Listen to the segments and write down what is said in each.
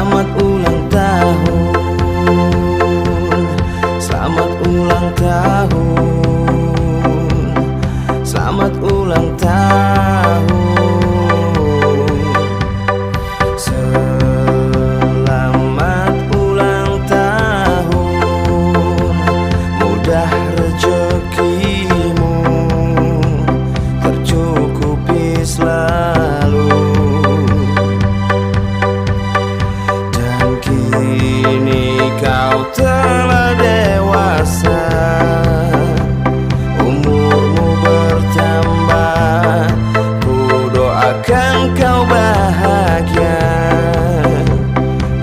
Selamat ulang tahun. Selamat ulang tahun. Selamat ulang tahun. Selamat ulang tahun. Mudah rezekimu. Tercukupi selalu. Telah dewasa. Umurmu bertambah Ku doakan kau bahagia.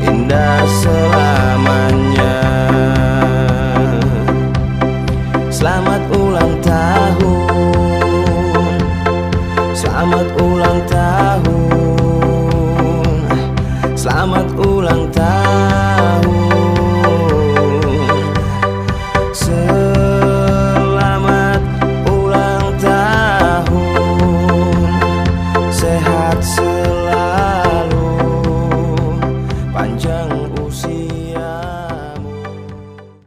Indah selamanya. Selamat ulang tahun. Selamat ulang tahun. Selamat ulang tahun Panjang usia